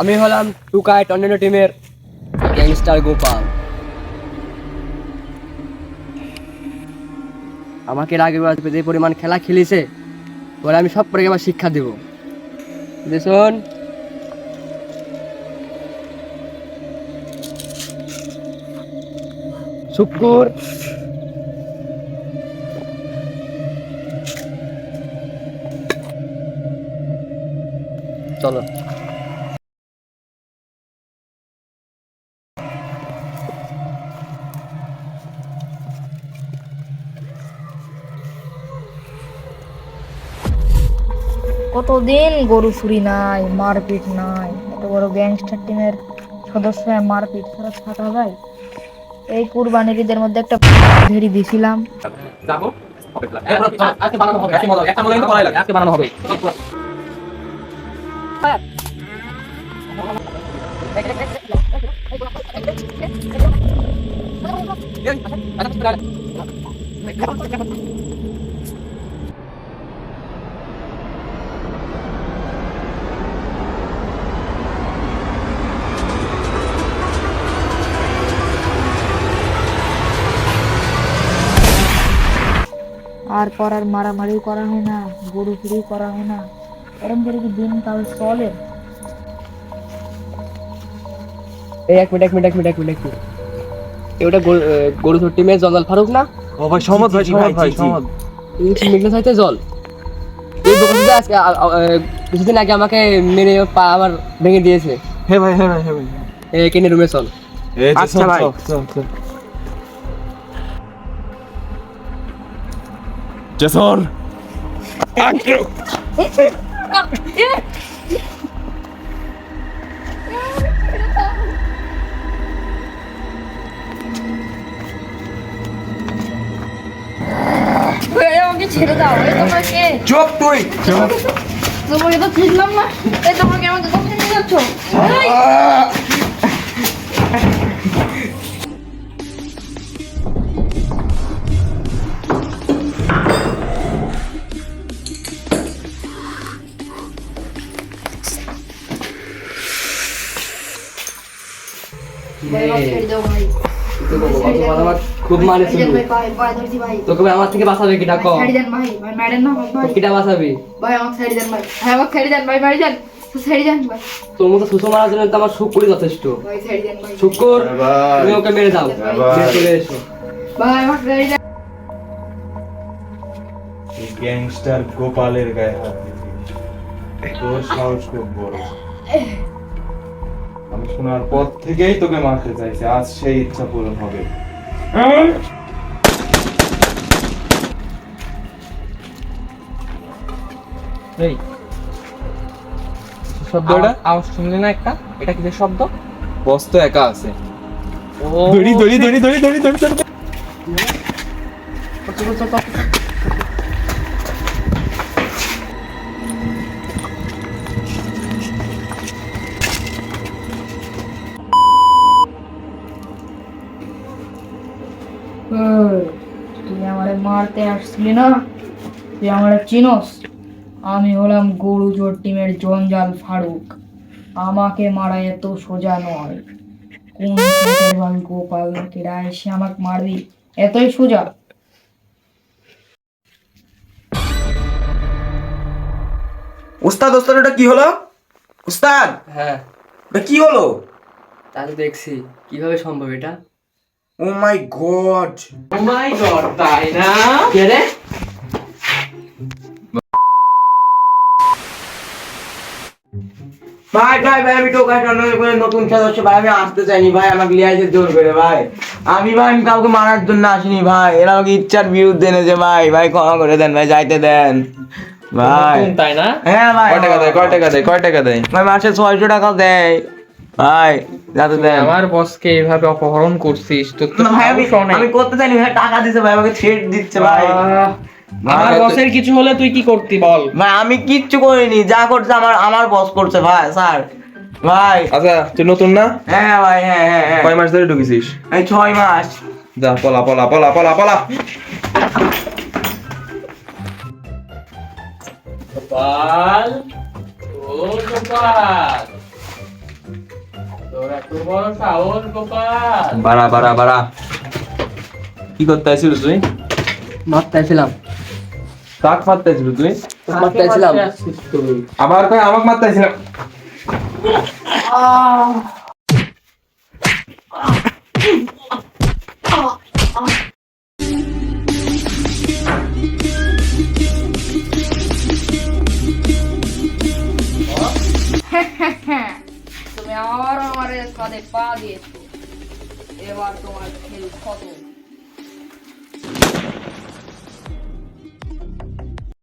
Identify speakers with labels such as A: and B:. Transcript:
A: আমি হলাম টুকাই টর্নেডো টিমের গ্যাংস্টার গোপাল। আমাকে আগে যে পরিমাণ খেলা খেলিছে ওরা আমি সব পরে আমার শিক্ষা দেব। দেখুন শুক্র চলো।
B: কতদিন গরু চুরি নাই মারপিট নাই এত বড় গ্যাংস্টার টিমের সদস্য মারপিট ছাড়া থাকা যায় এই কুরবানির ঈদের মধ্যে একটা ধেরি দিছিলাম। আর পর আর মারামারি করা হয় না গরু চুরি করা হয় না এরকম করে কি দিন কাল চলে
A: এই এক মিনিট এক মিনিট এক মিনিট এক মিনিট এক মিনিট। এটা গরু টিমের ফারুক না?
C: ও ভাই সহমত ভাই সহমত ভাই
A: চাইতে জল? এই দোকানটা আজকে কিছুদিন আগে আমাকে মেরে পা আমার ভেঙে দিয়েছে।
C: হে ভাই হে ভাই হে ভাই।
A: এই কেনে রুমে চল। আচ্ছা ভাই।
C: জেসন!
B: আমাকে ছেড়ে দাও এই তোমাকে
C: চুপ তুই
B: তোমাকে তো চিনলাম না এই তোমাকে আমাকে কোথায় নিয়ে যাচ্ছ এই! ভাই, আমাকে ছেড়ে দাও ভাই।
A: আমার খুব মানে
B: ছেড়ে দেন ভাই, পায়ে পায়ে
A: তোকে আমার থেকে বাঁচাবে কিটা কম
B: ছেড়ে দেন ভাই, ভাই, মারেন না ভাই, ভাই।
A: কিটা বাঁচাবি
B: ভাই, আমাকে ছেড়ে দেন ভাই। ভাই, আমাকে ছেড়ে দেন ভাই, মারি দেন। ছেড়ে দেন ভাই।
A: তোর মতো সুসো মারার জন্য তো আমার শুক্রই যথেষ্ট। শুক্র
C: ভাই।
A: তুমি ওকে মেরে দাও মেরে চলে এসো।
C: গ্যাংস্টার গোপালের গায়ে হাত তোর সাহস খুব বড় আমি শোনার পর থেকেই তোকে মারতে চাইছি। আজ সেই ইচ্ছা পূরণ হবে।
A: এই। শব্দটা আওয়াজ শুনলি না একটা? এটা কিসের শব্দ?
C: বস তো একা আছে।
A: ও
C: দড়ি দড়ি দড়ি দড়ি দড়ি দড়ি দড়ি
B: তুই আমারে মারতে আসছিলি না? তুই আমারে চিনস? আমি হলাম গরু জোর টিমের জঞ্জাল ফারুক। আমাকে মারা এত সোজা নয়। কোন ভাই গোপাল নাকিরা এসে আমাকে মারবি? এতই সোজা।
D: উস্তাদ উস্তাদ ওটা কি হলো? উস্তাদ!
A: হ্যাঁ।
D: ওটা কি হলো?
A: তাহলে দেখছি কীভাবে সম্ভব এটা?
D: ও মাই গড
A: ও মাই গড তাই না? কে রে?
D: ভাই ভাই ভাই আমি টোকা টন্ডন করে নতুন সদস্য ভাই আমি আসতে চাইনি ভাই আমাকে লিয়াইছে জোর করে ভাই। আমি ভাই আমি কাউকে মারার জন্য আসিনি ভাই। এরা আমাকে ইচ্ছার বিরুদ্ধে এনেছে ভাই। ভাই ক্ষমা করে দেন ভাই যাইতে দেন। ভাই।
A: তাই না?
D: হ্যাঁ ভাই।
C: কয় টাকা দেয় কয় টাকা দেয় কয় টাকা দেয়?
D: ভাই মাসে ছয়শো টাকা দেয়। ভাই দেন।
E: আমার বসকে এইভাবে অপহরণ করছিস তো
D: ভাই আমি আমি করতে চাইনি ভাই টাকা দিছে ভাই আমাকে থ্রেট দিচ্ছে ভাই।
E: আমার বসের কিছু হলে তুই কি করতি বল?
D: ভাই আমি কিচ্ছু করিনি যা করছে আমার আমার বস করছে ভাই স্যার। ভাই।
C: আচ্ছা তুই নতুন না?
D: হ্যাঁ ভাই হ্যাঁ হ্যাঁ হ্যাঁ।
C: কয় মাস ধরে ঢুকেছিস?
D: এই ছয় মাস।
C: যা পলা পলা পলা পলা পলা।
E: গোপাল ও গোপাল। বড়
C: বাড়া বাড়া বাড়া। কি করতে আসছিল তুই?
A: মারতে আসছিলাম
C: কাক মারতে আসছিল তুই?
A: মারতে আসছিলাম
C: আবার কই আমাকে মারতে আসছিলাম
B: তুমি আবারও আমার সাথে পা দিয়েছ। এবার তোমার খেল খতম।